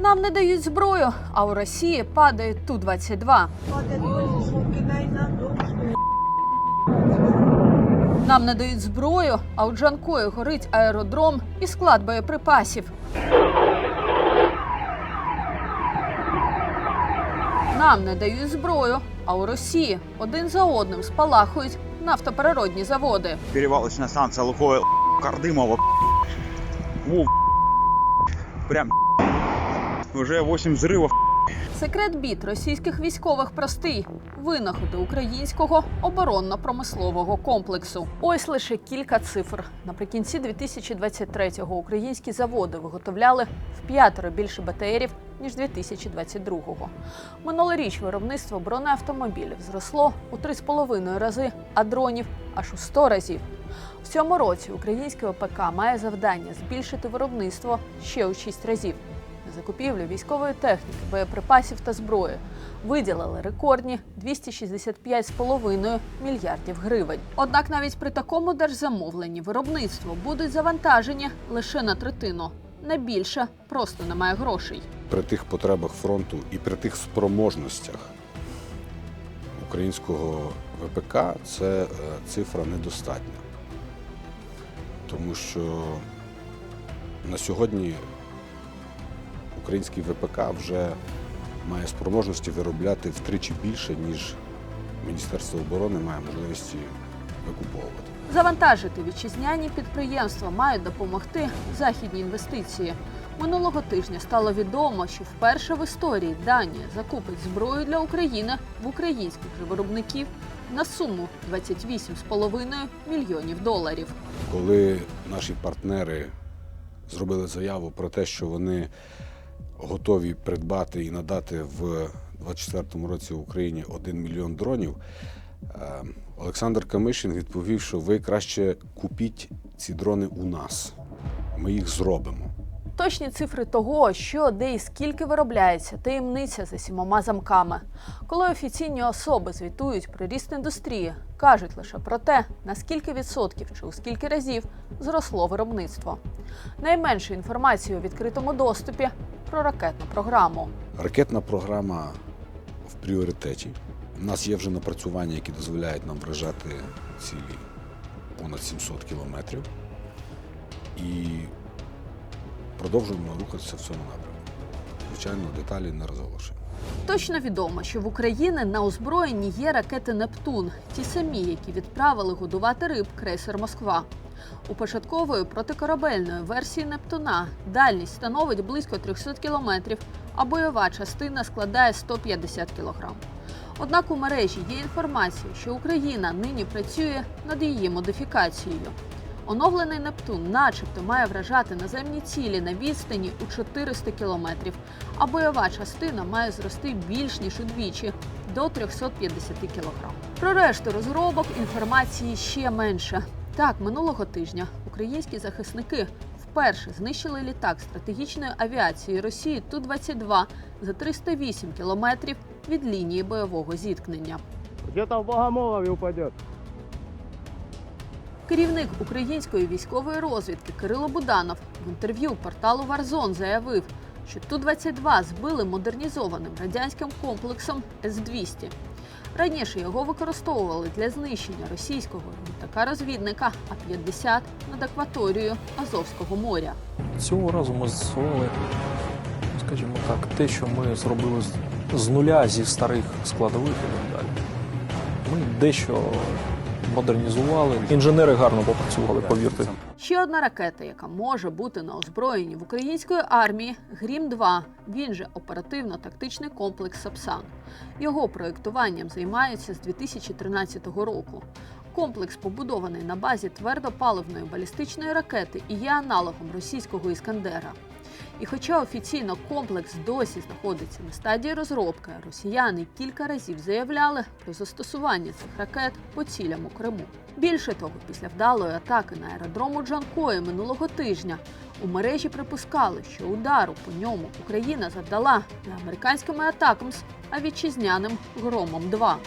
Нам не дають зброю, а у Росії падає Ту-22. Нам не дають зброю, а у Джанкої горить аеродром і склад боєприпасів. Нам не дають зброю, а у Росії один за одним спалахують нафтопереробні заводи. перевалочная станция Лукойл, Кардымова, Вов, прям уже 8 взрывов. Секрет бід російських військових простий винаходи українського оборонно-промислового комплексу. Ось лише кілька цифр. Наприкінці 2023-го українські заводи виготовляли в п'ятеро більше БТРів ніж 2022-го. Минулоріч виробництво бронеавтомобілів зросло у 3,5 рази, а дронів аж у 100 разів. В цьому році українське ОПК має завдання збільшити виробництво ще у 6 разів. Закупівлю військової техніки, боєприпасів та зброї виділили рекордні 265,5 мільярдів гривень. Однак навіть при такому держзамовленні виробництво будуть завантажені лише на третину. На більше просто немає грошей. при тих потребах фронту і при тих спроможностях українського ВПК це е, цифра недостатня. Тому що на сьогодні український ВПК вже має спроможності виробляти втричі більше, ніж Міністерство оборони має можливості викуповувати. Завантажити вітчизняні підприємства мають допомогти західні інвестиції. Минулого тижня стало відомо, що вперше в історії Данія закупить зброю для України в українських виробників на суму 28,5 мільйонів доларів. Коли наші партнери зробили заяву про те, що вони готові придбати і надати в 2024 році Україні 1 мільйон дронів, е, Олександр Камишин відповів, що ви краще купіть ці дрони у нас. Ми їх зробимо. Точні цифри того, що де і скільки виробляється, таємниця за сімома замками. Коли офіційні особи звітують про ріст індустрії, кажуть лише про те, на скільки відсотків чи у скільки разів зросло виробництво. Найменше інформації у відкритому доступі про ракетну програму. Ракетна програма в пріоритеті. У нас є вже напрацювання, які дозволяють нам вражати цілі понад 700 кілометрів. І продовжуємо рухатися в цьому напрямку. Звичайно, деталі не розголошуємо. Точно відомо, що в Україні на озброєнні є ракети Нептун, ті самі, які відправили годувати риб крейсер Москва. У початкової протикорабельної версії Нептуна дальність становить близько 300 кілометрів, а бойова частина складає 150 кілограм. Однак у мережі є інформація, що Україна нині працює над її модифікацією. Оновлений Нептун, начебто, має вражати наземні цілі на відстані у 400 кілометрів, а бойова частина має зрости більш ніж удвічі до 350 кілограм. Про решту розробок інформації ще менше. Так, минулого тижня українські захисники вперше знищили літак стратегічної авіації Росії Ту-22 за 308 кілометрів від лінії бойового зіткнення. Где-то в Богомолове упадет. Керівник української військової розвідки Кирило Буданов в інтерв'ю порталу Варзон заявив, що Ту-22 збили модернізованим радянським комплексом С-200. Раніше його використовували для знищення російського літака-розвідника А-50 над акваторією Азовського моря. Цього разу ми застосували, скажімо так, те, що ми зробили з нуля зі старих складових і так далі. Ми дещо модернізували. Інженери гарно попрацювали, повірте. Ще одна ракета, яка може бути на озброєнні в української армії Грім 2 Він же оперативно-тактичний комплекс Сапсан. Його проєктуванням займаються з 2013 року. Комплекс побудований на базі твердопаливної балістичної ракети і є аналогом російського іскандера. І хоча офіційно комплекс досі знаходиться на стадії розробки, росіяни кілька разів заявляли про застосування цих ракет по цілям у Криму. Більше того, після вдалої атаки на аеродрому Джанкої минулого тижня у мережі припускали, що удару по ньому Україна завдала не американськими атакамс, а вітчизняним громом 2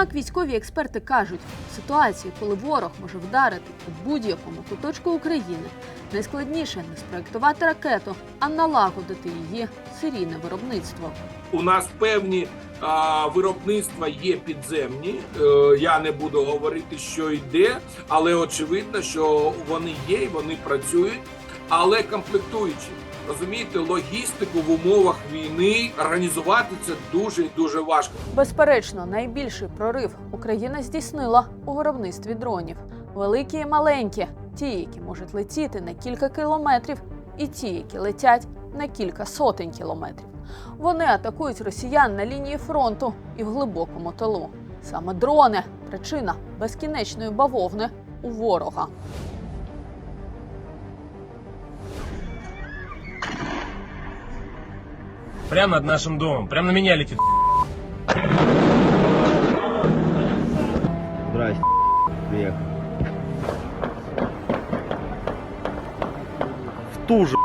Однак військові експерти кажуть, ситуації, коли ворог може вдарити у будь-якому куточку України, найскладніше не спроектувати ракету, а налагодити її серійне виробництво. У нас певні а, виробництва є підземні. Е, я не буду говорити, що йде, але очевидно, що вони є і вони працюють, але комплектуючі. Розумієте, логістику в умовах війни організувати це дуже і дуже важко. Безперечно, найбільший прорив Україна здійснила у виробництві дронів. Великі і маленькі, ті, які можуть летіти на кілька кілометрів, і ті, які летять на кілька сотень кілометрів. Вони атакують росіян на лінії фронту і в глибокому тилу. Саме дрони причина безкінечної бавовни у ворога. Прямо над нашим домом. Прямо на меня летит. Здрасте. Приехал. В ту же.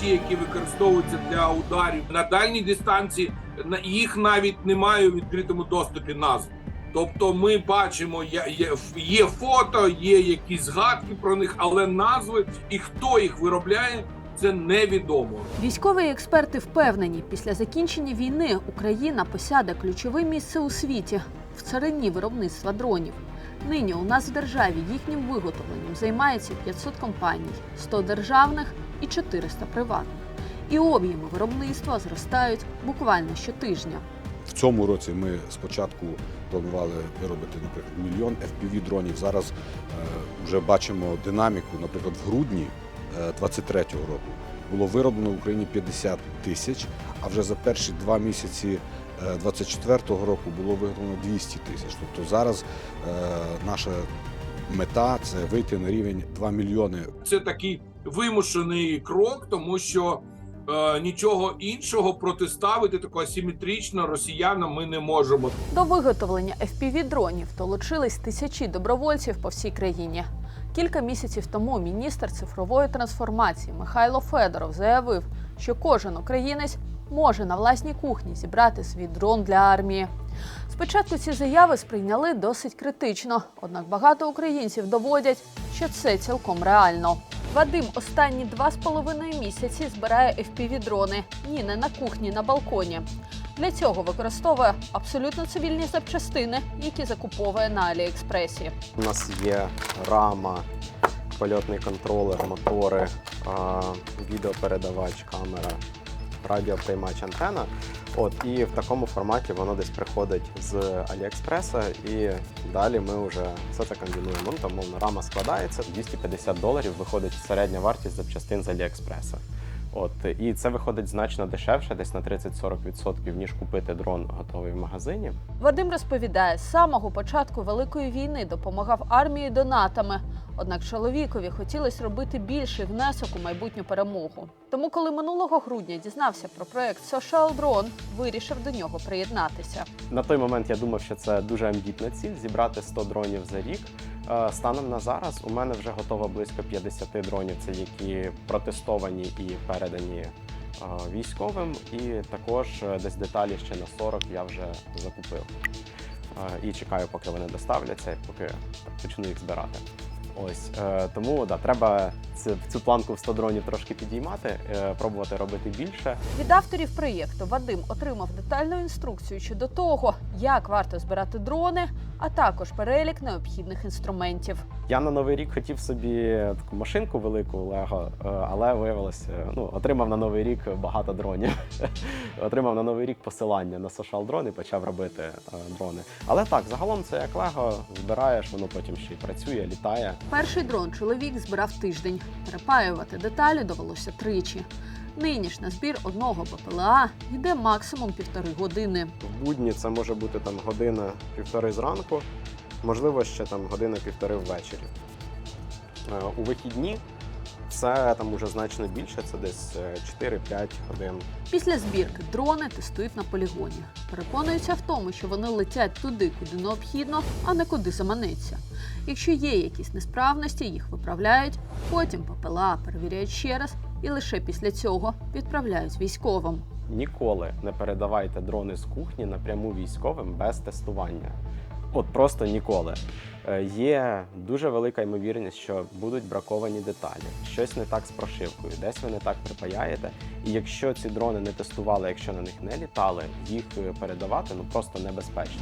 Ті, які використовуються для ударів на дальній дистанції, на їх навіть немає у відкритому доступі назв. Тобто, ми бачимо, є, є, фото, є якісь згадки про них, але назви і хто їх виробляє, це невідомо. Військові експерти впевнені, після закінчення війни Україна посяде ключове місце у світі в царині виробництва дронів. Нині у нас в державі їхнім виготовленням займається 500 компаній, 100 державних і 400 приватних. І об'єми виробництва зростають буквально щотижня. В цьому році ми спочатку планували виробити, наприклад, мільйон fpv дронів. Зараз е, вже бачимо динаміку. Наприклад, в грудні 23-го року було вироблено в Україні 50 тисяч, а вже за перші два місяці 24-го року було виготовлено 200 тисяч. Тобто зараз е, наша мета це вийти на рівень 2 мільйони Це такий вимушений крок, тому що е, нічого іншого протиставити такого асиметрично росіянам ми не можемо. До виготовлення fpv дронів долучились тисячі добровольців по всій країні. Кілька місяців тому міністр цифрової трансформації Михайло Федоров заявив, що кожен українець може на власній кухні зібрати свій дрон для армії. Спочатку ці заяви сприйняли досить критично, однак багато українців доводять, що це цілком реально. Вадим останні два з половиною місяці збирає fpv дрони ні не на кухні, на балконі. Для цього використовує абсолютно цивільні запчастини, які закуповує на Аліекспресі. У нас є рама, польотний контролер, мотори, відеопередавач, камера, радіоприймач, антена. От і в такому форматі воно десь приходить з Аліекспреса, і далі ми вже все це комбінуємо. Ну, Тому рама складається, 250 доларів виходить середня вартість запчастин з Аліекспреса. От і це виходить значно дешевше, десь на 30-40%, ніж купити дрон готовий в магазині. Вадим розповідає, з самого початку великої війни допомагав армії донатами. Однак чоловікові хотілося робити більший внесок у майбутню перемогу. Тому, коли минулого грудня дізнався про проект Social Drone, вирішив до нього приєднатися. На той момент я думав, що це дуже амбітна ціль зібрати 100 дронів за рік. Е, Станом на зараз у мене вже готово близько 50 дронів, це які протестовані і передані е, військовим. І також е, десь деталі ще на 40 я вже закупив. І чекаю, поки вони доставляться, поки почну їх збирати. Ось тому да, треба цю, цю планку в 100 дронів трошки підіймати, пробувати робити більше. Від авторів проєкту Вадим отримав детальну інструкцію щодо того, як варто збирати дрони, а також перелік необхідних інструментів. Я на новий рік хотів собі таку машинку велику Лего, е, але виявилося, ну отримав на новий рік багато дронів. отримав на новий рік посилання на social дрон і почав робити е, дрони. Але так, загалом це як Лего, збираєш, воно потім ще й працює, літає. Перший дрон чоловік збирав тиждень. Перепаювати деталі довелося тричі. Нині ж на збір одного БПЛА йде максимум півтори години. В будні це може бути там година півтори зранку, можливо, ще там година-півтори ввечері. Е, У вихідні це там уже значно більше, це десь е, 4-5 годин Після збірки дрони тестують на полігоні. Переконуються в тому, що вони летять туди, куди необхідно, а не куди заманеться. Якщо є якісь несправності, їх виправляють, потім ППЛА перевіряють ще раз і лише після цього відправляють військовим. Ніколи не передавайте дрони з кухні напряму військовим без тестування. От просто ніколи. Е, Є дуже велика ймовірність, що будуть браковані деталі, щось не так з прошивкою, десь ви не так припаяєте. І якщо ці дрони не тестували, якщо на них не літали, їх е, передавати ну просто небезпечно.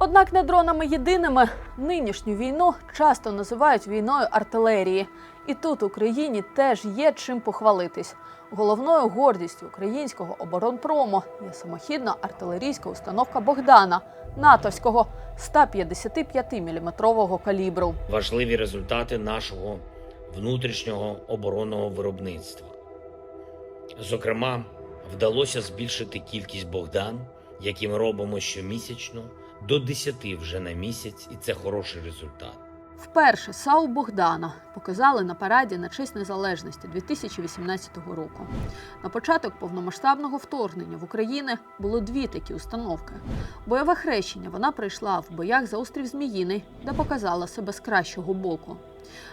Однак не дронами єдиними нинішню війну часто називають війною артилерії. І тут Україні теж є чим похвалитись. Головною гордістю українського оборонпрому є самохідна артилерійська установка Богдана натовського 155-мм калібру. важливі результати нашого внутрішнього оборонного виробництва. Зокрема, вдалося збільшити кількість Богдан, які ми робимо щомісячно, до 10 вже на місяць, і це хороший результат. Вперше САУ Богдана показали на параді на честь незалежності 2018 року. На початок повномасштабного вторгнення в Україну було дві такі установки. Бойове хрещення вона пройшла в боях за острів Зміїний, де показала себе з кращого боку.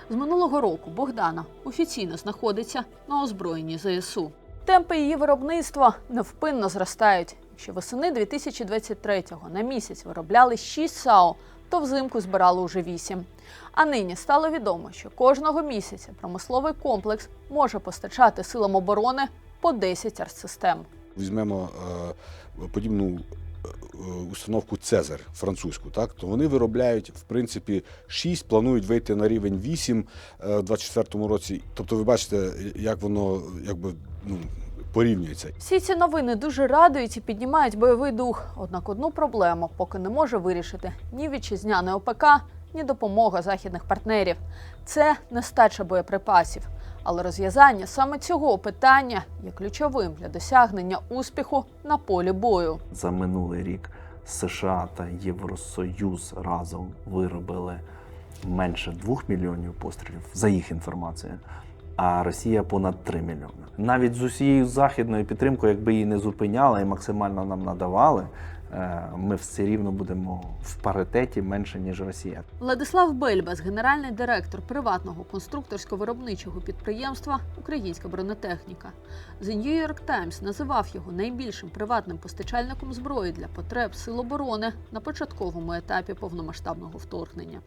З минулого року Богдана офіційно знаходиться на озброєнні ЗСУ. Темпи її виробництва невпинно зростають. Якщо восени 2023-го на місяць виробляли 6 САУ, то взимку збирали уже 8. А нині стало відомо, що кожного місяця промисловий комплекс може постачати силам оборони по 10 артсистем. Візьмемо е, подібну е, установку Цезар французьку, так то вони виробляють в принципі 6, планують вийти на рівень 8 е, в 24 році. Тобто, ви бачите, як воно якби ну порівнюється. Всі ці новини дуже радують і піднімають бойовий дух. Однак одну проблему поки не може вирішити ні вітчизняне ОПК, ні допомога західних партнерів. Це нестача боєприпасів. Але розв'язання саме цього питання є ключовим для досягнення успіху на полі бою. за минулий рік США та Євросоюз разом виробили менше 2 мільйонів пострілів за їх інформацією, а Росія понад 3 мільйони. Навіть з усією західною підтримкою, якби її не зупиняли і максимально нам надавали, е, ми все рівно будемо в паритеті менше ніж Росія. Владислав Бельбас, генеральний директор приватного конструкторсько-виробничого підприємства Українська бронетехніка. The New York Times називав його найбільшим приватним постачальником зброї для потреб сил оборони на початковому етапі повномасштабного вторгнення.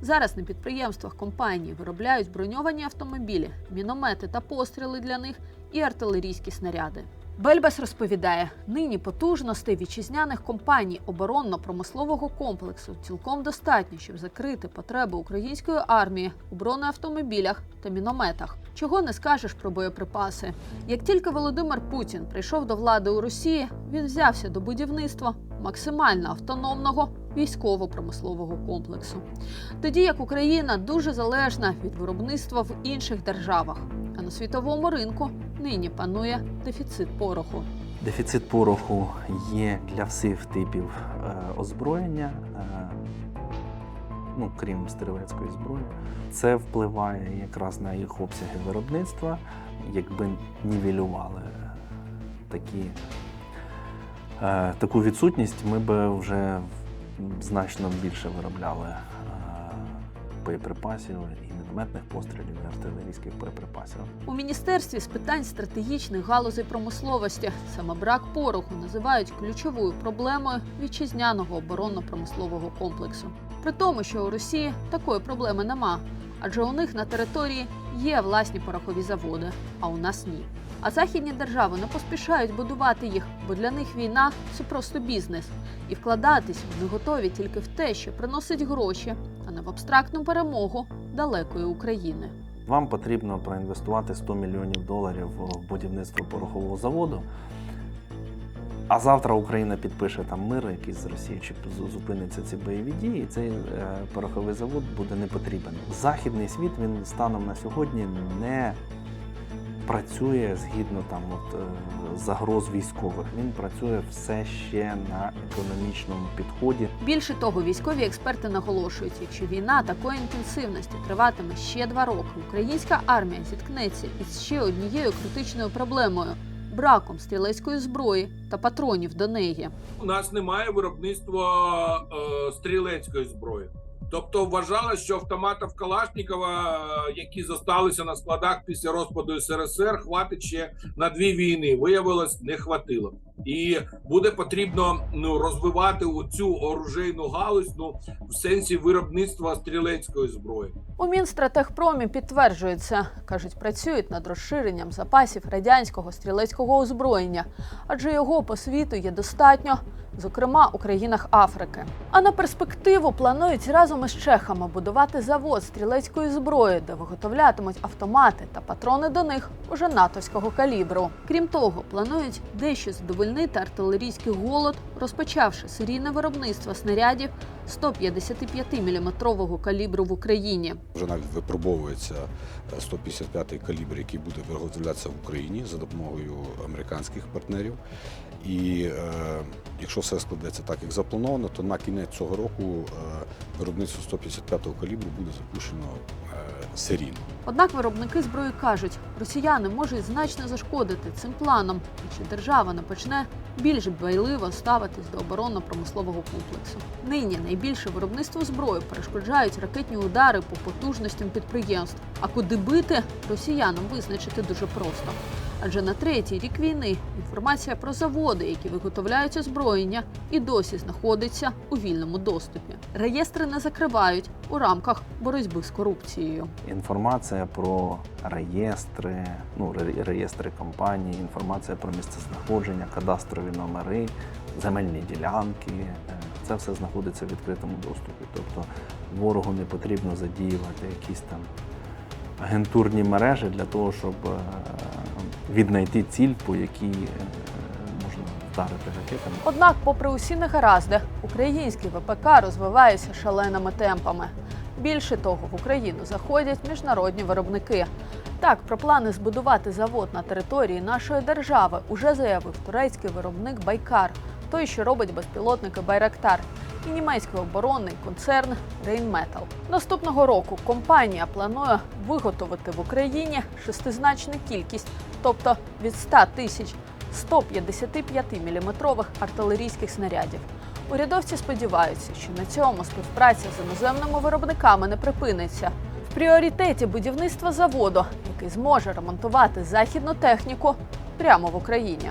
Зараз на підприємствах компанії виробляють броньовані автомобілі, міномети та постріли для них і артилерійські снаряди. Бельбас розповідає, нині потужностей вітчизняних компаній оборонно-промислового комплексу цілком достатньо, щоб закрити потреби української армії у бронеавтомобілях та мінометах. Чого не скажеш про боєприпаси? Як тільки Володимир Путін прийшов до влади у Росії, він взявся до будівництва максимально автономного військово-промислового комплексу. Тоді як Україна дуже залежна від виробництва в інших державах, а на світовому ринку нині панує дефіцит пороху. Дефіцит пороху є для всіх типів е, озброєння, е, ну, крім стрілецької зброї. Це впливає якраз на їх обсяги виробництва, якби нівелювали такі, е, таку відсутність, ми б вже значно більше виробляли боєприпасів мінометних пострілів, і артилерійських боєприпасів. У міністерстві з питань стратегічних галузей промисловості саме брак пороху називають ключовою проблемою вітчизняного оборонно-промислового комплексу. При тому, що у Росії такої проблеми нема, адже у них на території є власні порохові заводи, а у нас ні. А західні держави не поспішають будувати їх, бо для них війна це просто бізнес, і вкладатись вони готові тільки в те, що приносить гроші, не в абстрактну перемогу далекої України. Вам потрібно проінвестувати 100 мільйонів доларів в будівництво порохового заводу. А завтра Україна підпише там мир якийсь з Росії чи зупиниться ці бойові дії, і цей е, пороховий завод буде не потрібен. Західний світ він станом на сьогодні не працює згідно там от, е, загроз військових. Він працює все ще на економічному підході. Більше того, військові експерти наголошують, якщо війна такої інтенсивності триватиме ще два роки, українська армія зіткнеться із ще однією критичною проблемою браком стрілецької зброї та патронів до неї. У нас немає виробництва е, стрілецької зброї. Тобто вважали, що автоматів Калашникова, е, які зосталися на складах після розпаду СРСР, хватить ще на дві війни. Виявилось, не хватило. І буде потрібно ну розвивати цю оружейну галузь ну в сенсі виробництва стрілецької зброї. У Мінстратегпромі підтверджується, кажуть, працюють над розширенням запасів радянського стрілецького озброєння, адже його по світу є достатньо, зокрема у країнах Африки. А на перспективу планують разом із чехами будувати завод стрілецької зброї, де виготовлятимуть автомати та патрони до них уже натовського калібру. Крім того, планують дещо задовольнити артилерійський голод, розпочавши серійне виробництво снарядів 155-мм калібру в Україні. Вже навіть випробовується 155-й калібр, який буде виготовлятися в Україні за допомогою американських партнерів. І е, якщо все складеться так, як заплановано, то на кінець цього року е, виробництво 155-го калібру буде запущено е, серійно. Однак виробники зброї кажуть, росіяни можуть значно зашкодити цим планом, якщо держава не почне більш дбайливо ставитись до оборонно-промислового комплексу. Нині найбільше виробництво зброї перешкоджають ракетні удари по потужностям підприємств. А куди бити росіянам визначити дуже просто. Адже на третій рік війни інформація про заводи, які виготовляють озброєння, і досі знаходиться у вільному доступі. Реєстри не закривають у рамках боротьби з корупцією. Інформація про реєстри, ну, реєстри компаній, інформація про місцезнаходження, кадастрові номери, земельні ділянки. е, Це все знаходиться в відкритому доступі. Тобто ворогу не потрібно задіювати якісь там агентурні мережі для того, щоб е, віднайти ціль, по якій е, можна вдарити ракетами. Однак, попри усі негаразди, український ВПК розвивається шаленими темпами. Більше того, в Україну заходять міжнародні виробники. Так, про плани збудувати завод на території нашої держави уже заявив турецький виробник Байкар, той, що робить безпілотники Байрактар, і німецький оборонний концерн Rheinmetall. Наступного року компанія планує виготовити в Україні шестизначну кількість, тобто від 100 тисяч 155-мм артилерійських снарядів. Урядовці сподіваються, що на цьому співпраця з іноземними виробниками не припиниться. В пріоритеті будівництва заводу, який зможе ремонтувати західну техніку прямо в Україні.